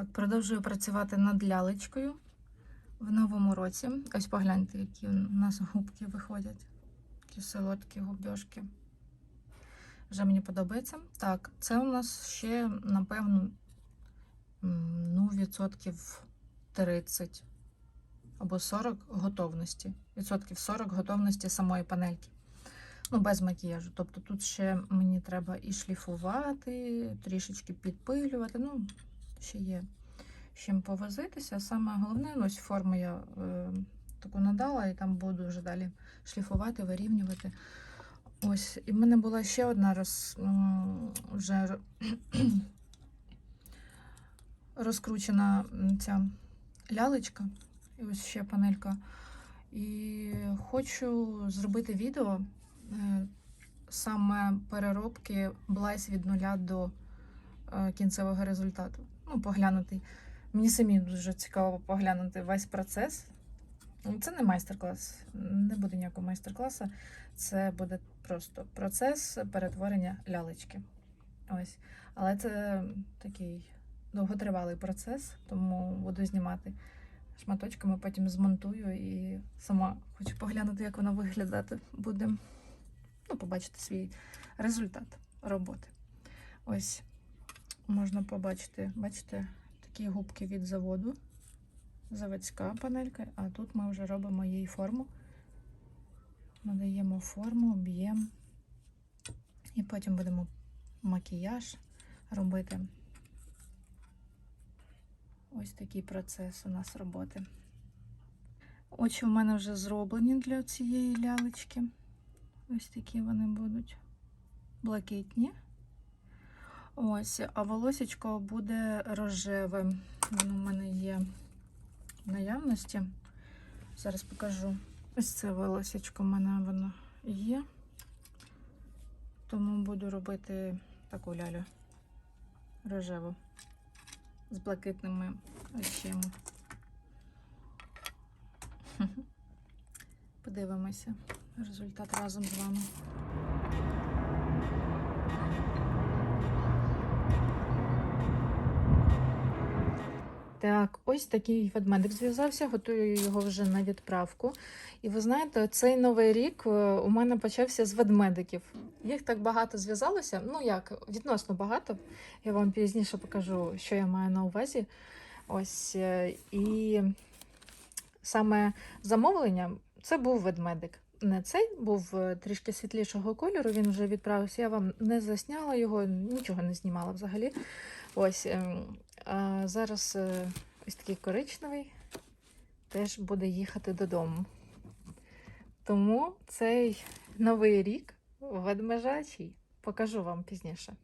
Так, продовжую працювати над лялечкою в новому році. Ось погляньте, які у нас губки виходять. Такі солодкі губьошки. Вже мені подобається. Так, це у нас ще, напевно, ну, відсотків 30 або 40 готовності. Відсотків 40 готовності самої панельки. Ну, без макіяжу. Тобто тут ще мені треба і шліфувати, трішечки підпилювати. Ну, ще є чим повозитися. Саме головне, ну, ось форму я е, таку надала, і там буду вже далі шліфувати, вирівнювати. Ось, і в мене була ще одна роз, вже розкручена ця лялечка. І ось ще панелька. І хочу зробити відео е, саме переробки Блайс від нуля до е, кінцевого результату. Ну, поглянути. Мені самі дуже цікаво поглянути весь процес. Ну, Це не майстер-клас, не буде ніякого майстер-класу. Це буде просто процес перетворення лялечки. Ось. Але це такий довготривалий процес, тому буду знімати шматочками, потім змонтую і сама хочу поглянути, як воно виглядати буде. Ну, побачити свій результат роботи. Ось можна побачити, бачите, такі губки від заводу. Заводська панелька, а тут ми вже робимо їй форму. Надаємо форму, об'єм. І потім будемо макіяж робити. Ось такий процес у нас роботи. Очі в мене вже зроблені для цієї лялечки. Ось такі вони будуть блакитні. Ось, а волосечко буде рожеве. Воно в мене є в наявності. Зараз покажу. Ось це волосечко в мене воно є. Тому буду робити таку лялю рожеву з блакитними очима. Подивимося результат разом з вами. Так, ось такий ведмедик зв'язався, готую його вже на відправку. І ви знаєте, цей новий рік е, у мене почався з ведмедиків. Їх так багато зв'язалося. Ну як, відносно багато. Я вам пізніше покажу, що я маю на увазі. Ось е, і саме замовлення це був ведмедик. Не цей був е, трішки світлішого кольору. Він вже відправився. Я вам не засняла його, нічого не знімала взагалі. Ось ем, а зараз е, ось такий коричневий теж буде їхати додому. Тому цей новий рік ведмежачий покажу вам пізніше.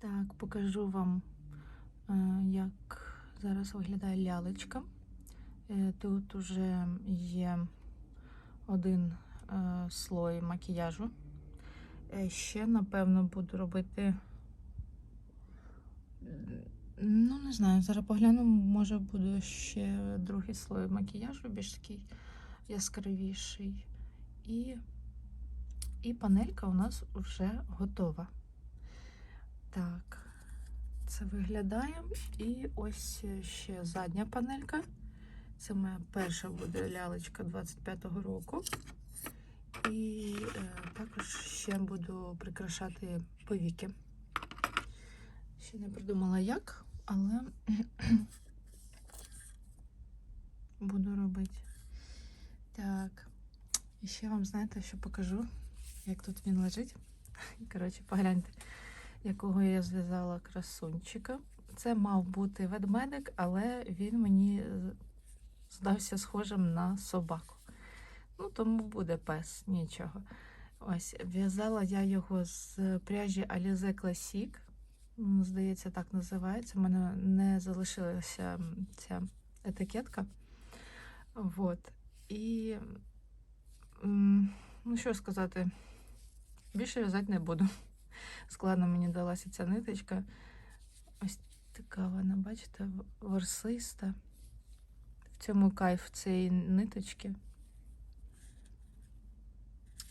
Так, покажу вам, е, як зараз виглядає лялечка. Е, Тут уже є один е, слой макіяжу. Е, Ще, напевно, буду робити. Ну, не знаю, зараз погляну, може буде ще другий слой макіяжу, більш такий яскравіший. І, і панелька у нас вже готова. Так, це виглядає. І ось ще задня панелька. Це моя перша буде лялечка 25-го року. І е, також ще буду прикрашати повіки. Ще не придумала як, але буду робити. Так. І ще вам знаєте, що покажу, як тут він лежить. Коротше, погляньте, якого я зв'язала красунчика. Це мав бути ведмедик, але він мені е, здався схожим на собаку. Ну, тому буде пес, нічого. Ось, в'язала я його з пряжі Alize Classic. Здається, так називається. У мене не залишилася ця етикетка. Вот. І, ну що сказати, більше в'язати не буду. Складно мені далася ця ниточка. Ось така вона, бачите, ворсиста. В цьому кайф цієї ниточки.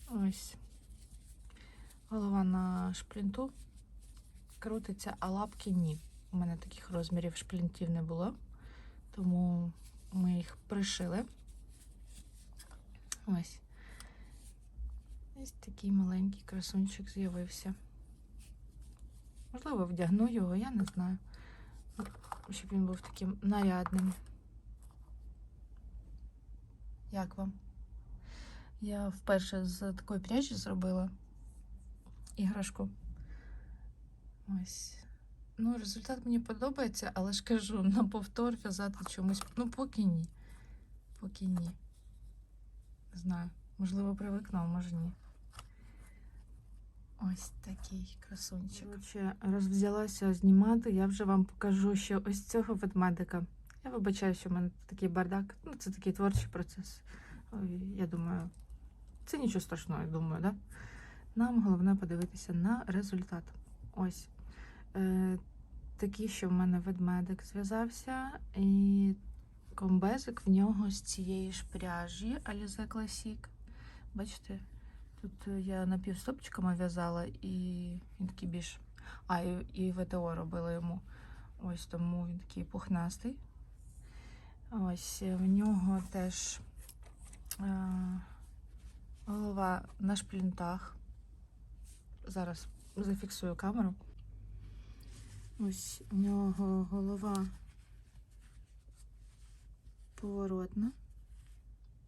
Ось. Голова на шплінту крутиться, а лапки ні. У мене таких розмірів шплінтів не було, тому ми їх пришили. Ось. Ось такий маленький красунчик з'явився. Можливо, вдягну його, я не знаю. Щоб він був таким нарядним. Як вам? Я вперше з такої пряжі зробила іграшку. Ось. Ну, результат мені подобається, але ж кажу, на повтор в'язати чомусь. Ну, поки ні. Поки ні. Не знаю. Можливо, привикну, а може ні. Ось такий красунчик. Коротше, розвзялася знімати, я вже вам покажу, що ось цього ведмедика. Я вибачаю, що в мене такий бардак. Ну, це такий творчий процес. Я думаю, це нічого страшного, я думаю, да? Нам головне подивитися на результат. Ось. Е, такий, що в мене ведмедик зв'язався, і комбезик в нього з цієї ж пряжі Alize Classic. Бачите, тут е, я напівстопчиками в'язала, і він такий більш. А, і, і ВТО робила йому. Ось тому він такий пухнастий. Ось е, в нього теж е, голова на шплінтах. Зараз зафіксую камеру. Ось у нього голова поворотна.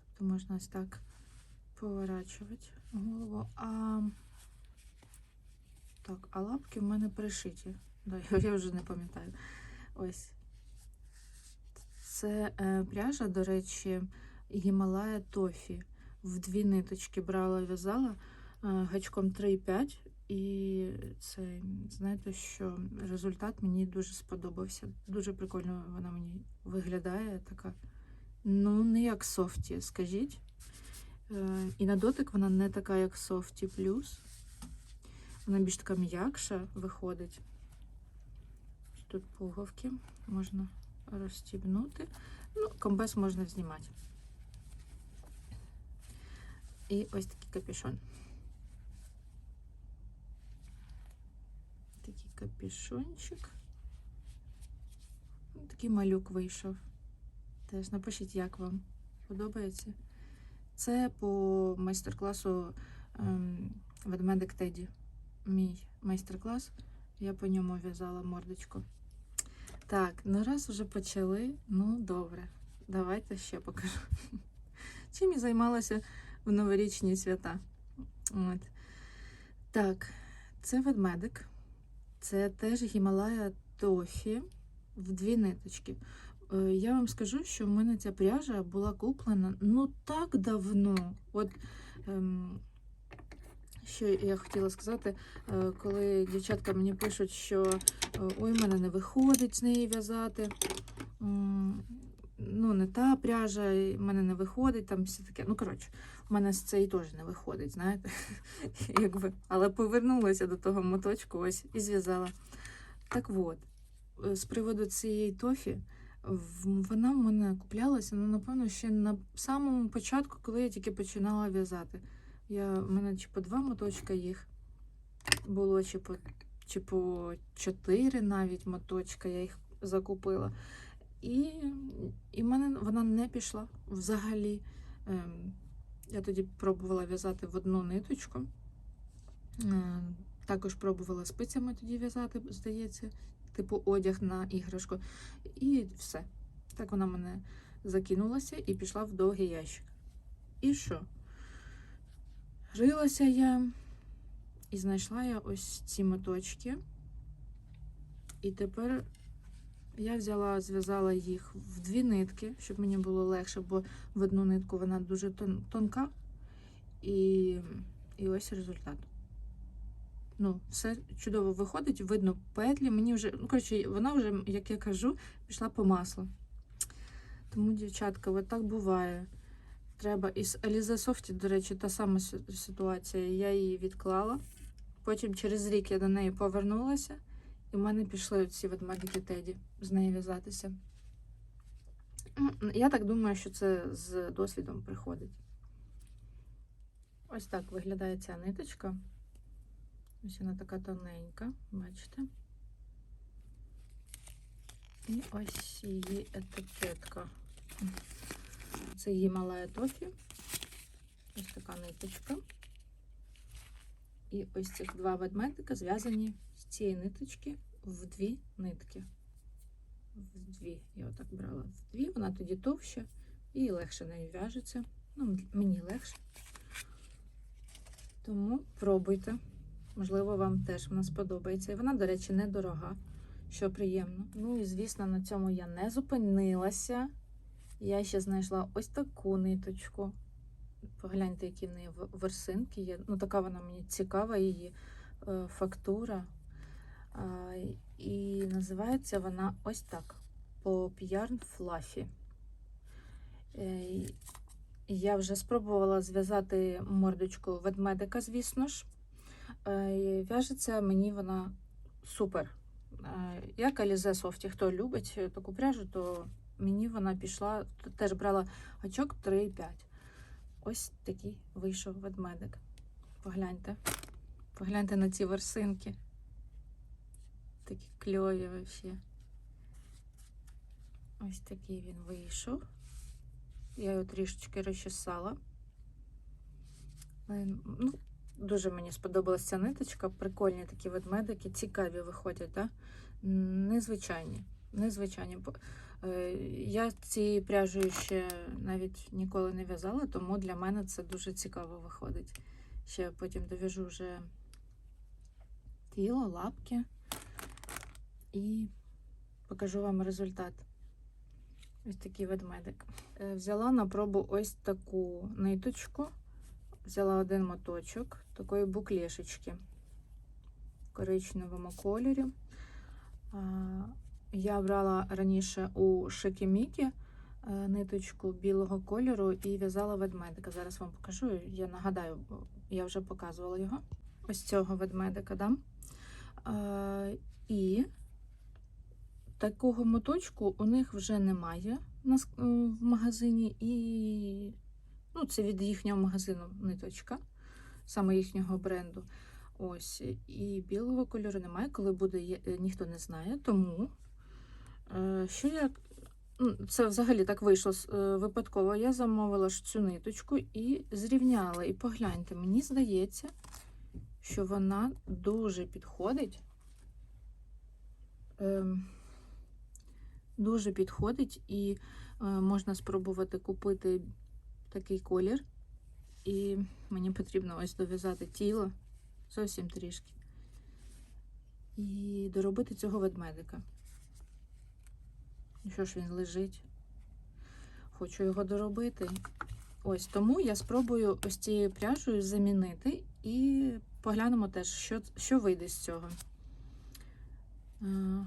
Тобто можна ось так поворачувати голову. А так, а лапки в мене пришиті. Да, я, вже не пам'ятаю. Ось. Це е, пряжа, до речі, Гімалая Тофі. В дві ниточки брала в'язала е, гачком 3,5. І це, знаєте, що результат мені дуже сподобався. Дуже прикольно вона мені виглядає така. Ну, не як софті, скажіть. Е, І на дотик вона не така, як софті плюс. Вона більш така м'якша виходить. Тут пуговки можна розстібнути. Ну, комбез можна знімати. І ось такий капюшон. Такий капюшончик. Такий малюк вийшов. Теж напишіть, як вам подобається. Це по майстер-класу ем, ведмедик Теді. Мій майстер-клас. Я по ньому в'язала мордочку. Так, ну раз вже почали, ну добре. Давайте ще покажу. Чим я займалася в новорічні свята. От. Так, це ведмедик. Це теж Гімалая Тофі в дві ниточки. Е, Я вам скажу, що в мене ця пряжа була куплена ну так давно. От ем, що я хотіла сказати, е, коли дівчатка мені пишуть, що е, ой, в мене не виходить з неї в'язати. Ну, не та пряжа, в мене не виходить, там все таке. Ну, коротше, в мене з цієї теж не виходить, знаєте. Якби. Але повернулася до того моточку ось і зв'язала. Так от, е, з приводу цієї тофі, вона в мене куплялася, ну, напевно, ще на самому початку, коли я тільки починала в'язати. Я, в мене чи по два моточка їх було, чи по, чи по чотири навіть моточка я їх закупила. І, і в мене вона не пішла взагалі. Ем, я тоді пробувала в'язати в одну ниточку. Також пробувала спицями тоді в'язати, здається, типу одяг на іграшку. І все. Так вона мене закинулася і пішла в довгий ящик. І що? Рилася я і знайшла я ось ці моточки. І тепер я взяла, зв'язала їх в дві нитки, щоб мені було легше, бо в одну нитку вона дуже тон- тонка. І, і ось результат. Ну, все чудово виходить, видно петлі. Мені вже, ну, коротше, вона вже, як я кажу, пішла по маслу. Тому, дівчатка, от так буває. Треба із Alize Softy, до речі, та сама ситуація. Я її відклала. Потім через рік я до неї повернулася, і в мене пішли ці ведмедики Теді з нею в'язатися. Я так думаю, що це з досвідом приходить. Ось так виглядає ця ниточка. Ось вона така тоненька, бачите? І ось її етикетка. Це її мала тофі. Ось така ниточка. І ось цих два ведмедика зв'язані з цієї ниточки в дві нитки. В дві. Я отак брала в дві, вона тоді товща і легше нею в'яжеться. Ну, мені легше. Тому пробуйте. Можливо, вам теж вона сподобається. І вона, до речі, недорога, що приємно. Ну і звісно, на цьому я не зупинилася. Я ще знайшла ось таку ниточку. Погляньте, які в неї в- ворсинки є. Ну, така вона мені цікава, її е, фактура. І називається вона ось так: Pop Yarn Fluffy. Я вже спробувала зв'язати мордочку ведмедика, звісно ж. Е, В'яжеться мені вона супер. Е, Як Alize Softy, хто любить таку пряжу, то мені вона пішла, теж брала гачок 3,5. Ось такий вийшов ведмедик. Погляньте. Погляньте на ці ворсинки. Такі кльові взагалі. Ось такий він вийшов. Я його трішечки розчесала. Ну, дуже мені сподобалася ниточка. Прикольні такі ведмедики, цікаві виходять, да? Незвичайні. Незвичайні. Е, Я цією пряжею ще навіть ніколи не в'язала, тому для мене це дуже цікаво виходить. Ще потім дов'яжу вже тіло, лапки і покажу вам результат. Ось такий ведмедик. Е, Взяла на пробу ось таку ниточку. Взяла один моточок такої буклешечки в коричневому кольорі. Я брала раніше у Шикімікі е, ниточку білого кольору і в'язала ведмедика. Зараз вам покажу. Я нагадаю, я вже показувала його. Ось цього ведмедика, да? І такого моточку у них вже немає е, в магазині, і ну, це від їхнього магазину ниточка, саме їхнього бренду. Ось, і білого кольору немає, коли буде, е, ніхто не знає. Тому е, що я. ну, Це взагалі так вийшло е, випадково. Я замовила ж цю ниточку і зрівняла. І погляньте, мені здається, що вона дуже підходить. Ем, дуже підходить, і можна спробувати купити такий колір. І мені потрібно ось дов'язати тіло зовсім трішки. І доробити цього ведмедика. Що ж він лежить? Хочу його доробити. Ось тому я спробую ось цією пряжею замінити і поглянемо теж, що, що вийде з цього. Е,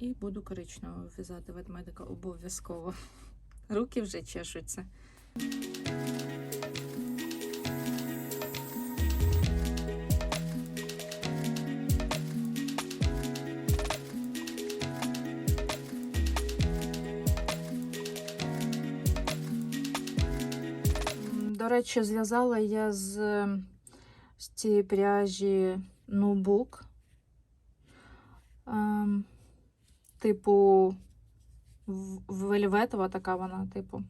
І буду коричнево в'язати ведмедика обов'язково. Руки вже чешуться. До речі, зв'язала я з, з цієї пряжі ноутбук. Ем, типу, вельветова така вона, типу.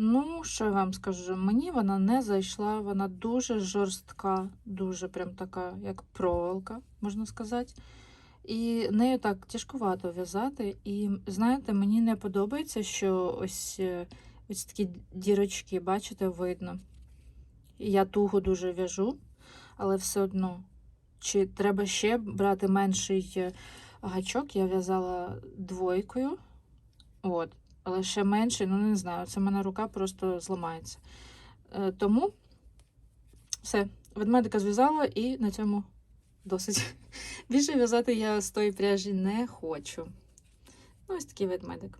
Ну, що я вам скажу, мені вона не зайшла, вона дуже жорстка, дуже прям така, як проволока, можна сказати. І нею так тяжкувато в'язати. І знаєте, мені не подобається, що ось, е, ось такі дірочки, бачите, видно. Я туго дуже в'яжу, але все одно. Чи треба ще брати менший е, гачок? Я в'язала двойкою. От. Але ще менший, ну не знаю, це в мене рука просто зламається. Е, тому все, ведмедика зв'язала і на цьому досить. Більше в'язати я з тої пряжі не хочу. Ну, ось такий ведмедик.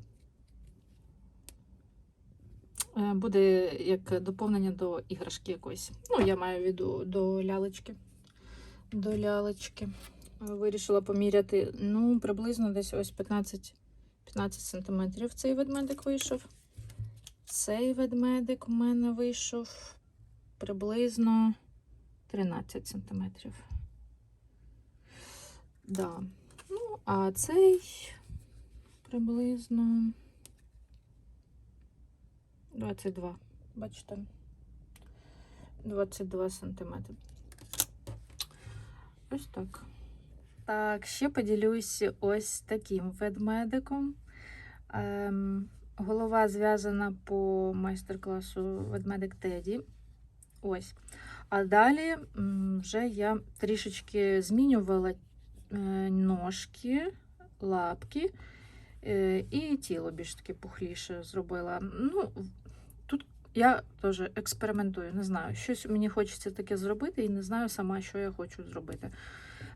Е, Буде як доповнення до іграшки якоїсь. Ну, я маю в виду до лялечки. До лялечки. Вирішила поміряти, ну, приблизно десь ось 15 15 см цей ведмедик вийшов. Цей ведмедик у мене вийшов приблизно 13 см. Да. Ну, а цей приблизно 22. Бачите? 22 сантиметри. Ось так. Так, ще поділюсь ось таким ведмедиком. Ем, голова зв'язана по майстер-класу ведмедик Теді. Ось. А далі вже я трішечки змінювала е, ножки, лапки е, і тіло більш таки пухліше зробила. Ну, тут я теж експериментую, не знаю. Щось мені хочеться таке зробити, і не знаю сама, що я хочу зробити.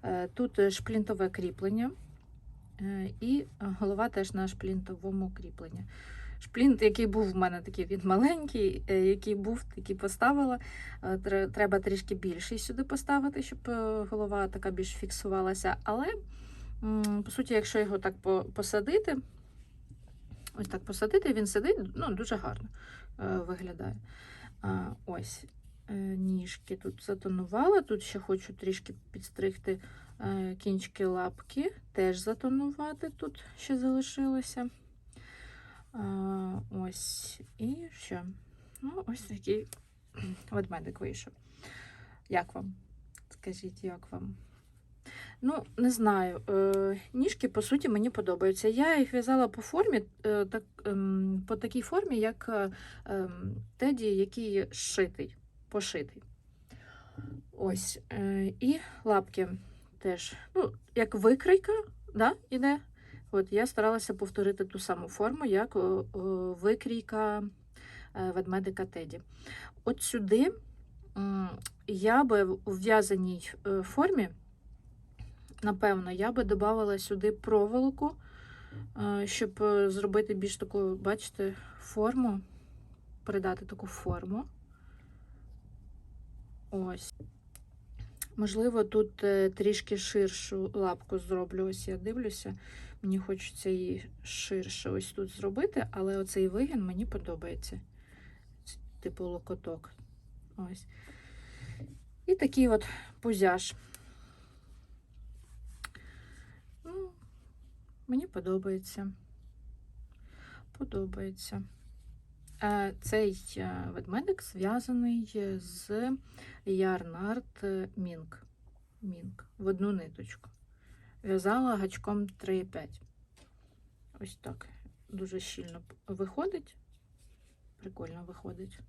Е, Тут е, шплінтове кріплення, е, і голова теж на шплінтовому кріпленні. Шплінт, який був в мене такий, він маленький, який був, такий поставила. Треба трішки більший сюди поставити, щоб голова така більш фіксувалася. Але, по суті, якщо його так посадити, ось так посадити, він сидить ну, дуже гарно виглядає. Ось ніжки тут затонувала. Тут ще хочу трішки підстригти е, кінчики лапки, теж затонувати тут ще залишилося. Ось і що? Ну, ось такий ведмедик вийшов. Як вам? Скажіть, як вам? Ну, не знаю. Е, ніжки, по суті, мені подобаються. Я їх в'язала по формі, е, так, ем, по такій формі, як е, ем, теді, який шитий, пошитий. Ось. Е, і лапки теж. Ну, як викройка, да, іде. От я старалася повторити ту саму форму, як викрійка е, ведмедика Теді. От сюди я би у в'язаній е, формі, напевно, я би додавала сюди проволоку, щоб зробити більш таку, бачите, форму, передати таку форму. Ось. Можливо, тут е, трішки ширшу лапку зроблю. Ось я дивлюся. Мені хочеться її ширше ось тут зробити, але оцей вигін мені подобається. Типу локоток. Ось. І такий от пузяж. Ну, мені подобається. Подобається. Е, Цей е, ведмедик зв'язаний з Ярнард Мінк. Мінк в одну ниточку. В'язала гачком 3,5. Ось так. Дуже щільно виходить. Прикольно виходить.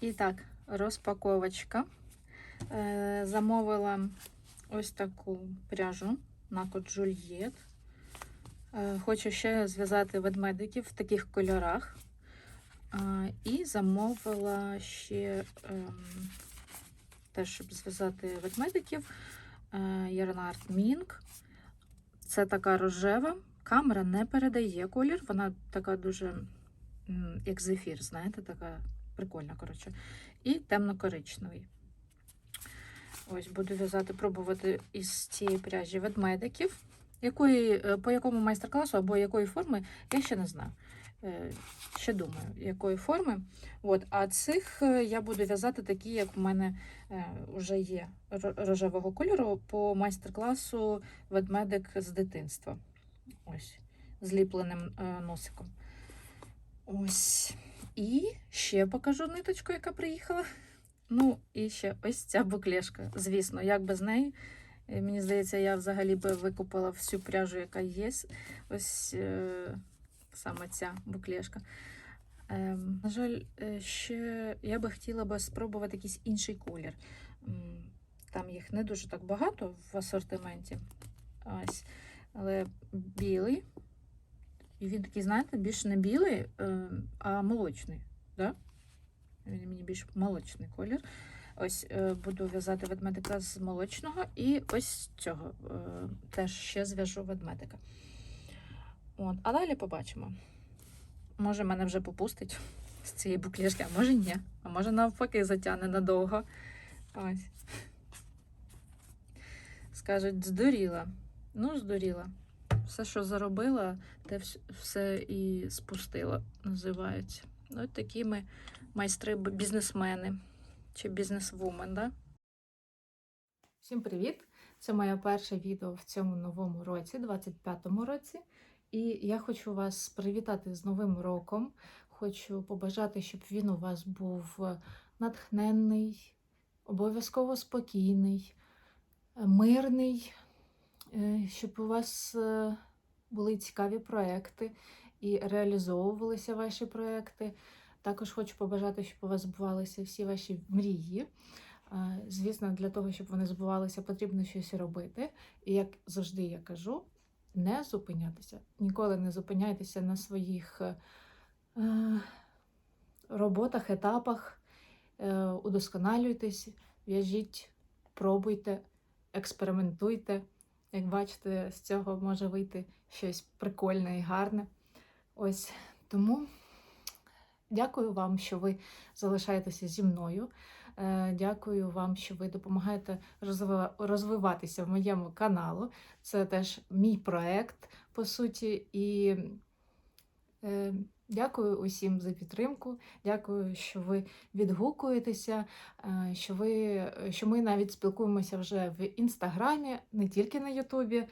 І так, розпаковочка. Е, Замовила ось таку пряжу на код Жульєт. Е, Хочу ще зв'язати ведмедиків в таких кольорах. І замовила ще ем, теж, щоб зв'язати ведмедиків. Ярнард Мінк. Це така рожева. Камера не передає колір, вона така дуже, як зефір, знаєте, така прикольна, коротше. І темно-коричневий. Ось буду в'язати, пробувати із цієї пряжі ведмедиків. Якої, е, по якому майстер-класу або якої форми, я ще не знаю. Е, Ще думаю, якої форми. От, а цих е, я буду в'язати такі, як в мене вже є рожевого кольору по майстер-класу ведмедик з дитинства. Ось, зліпленим носиком. Ось. І ще покажу ниточку, яка приїхала. Ну, і ще ось ця буклешка. Звісно, як без неї. Е, Мені здається, я взагалі би викупила всю пряжу, яка є. Ось е, саме ця буклешка. Ем, на жаль, е, ще я би хотіла би спробувати якийсь інший колір. Там їх не дуже так багато в асортименті. Ось. Але білий. І він такий, знаєте, більш не білий, е, а молочний. Да? Він мені більш молочний колір. Ось е, буду в'язати ведмедика з молочного, і ось цього е, теж ще зв'яжу ведмедика. От, а далі побачимо. Може, мене вже попустить. з цієї буклішки, а може ні. А може навпаки затягне надовго. Ось. Скажуть, здуріла. Ну, здуріла. Все, що заробила, те все і спустила, називається. Ну, от такі ми майстри бізнесмени чи бізнесвумен, да? Всім привіт! Це моє перше відео в цьому новому році, 25-му році. І я хочу вас привітати з Новим роком. Хочу побажати, щоб він у вас був е, натхненний, обов'язково спокійний, е, мирний, е, щоб у вас були цікаві проекти і реалізовувалися ваші проекти. Також хочу побажати, щоб у вас збувалися всі ваші мрії. Звісно, для того, щоб вони збувалися, потрібно щось робити. І як завжди я кажу, не зупинятися. Ніколи не зупиняйтеся на своїх е, роботах, етапах, е, удосконалюйтесь, в'яжіть, пробуйте, експериментуйте. Як бачите, з цього може вийти щось прикольне і гарне. Ось тому дякую вам, що ви залишаєтеся зі мною. Е, Дякую вам, що ви допомагаєте розвиватися в моєму каналу. Це теж мій проект, по суті. І е, дякую усім за підтримку. Дякую, що ви відгукуєтеся, е, що, ви, що ми навіть спілкуємося вже в інстаграмі, не тільки на Ютубі.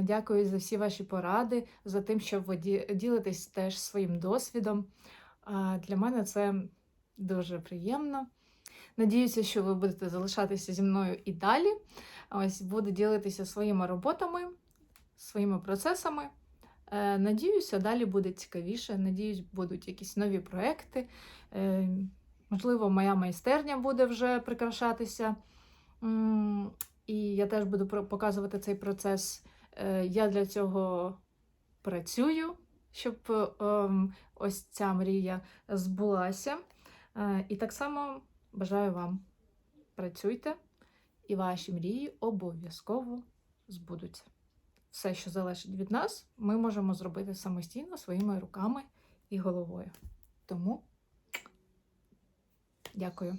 Дякую за всі ваші поради, за тим, що ви ділитесь теж своїм досвідом. Для мене це дуже приємно. Надіюся, що ви будете залишатися зі мною і далі. Ось буду ділитися своїми роботами, своїми процесами. Е, Надіюся, далі буде цікавіше. Надіюсь, будуть якісь нові проекти. Е, Можливо, моя майстерня буде вже прикрашатися. І я теж буду показувати цей процес. Е, Я для цього працюю, щоб ем, ось ця мрія збулася. Е, І так само бажаю вам працюйте, і ваші мрії обов'язково збудуться. Все, що залежить від нас, ми можемо зробити самостійно своїми руками і головою. Тому дякую.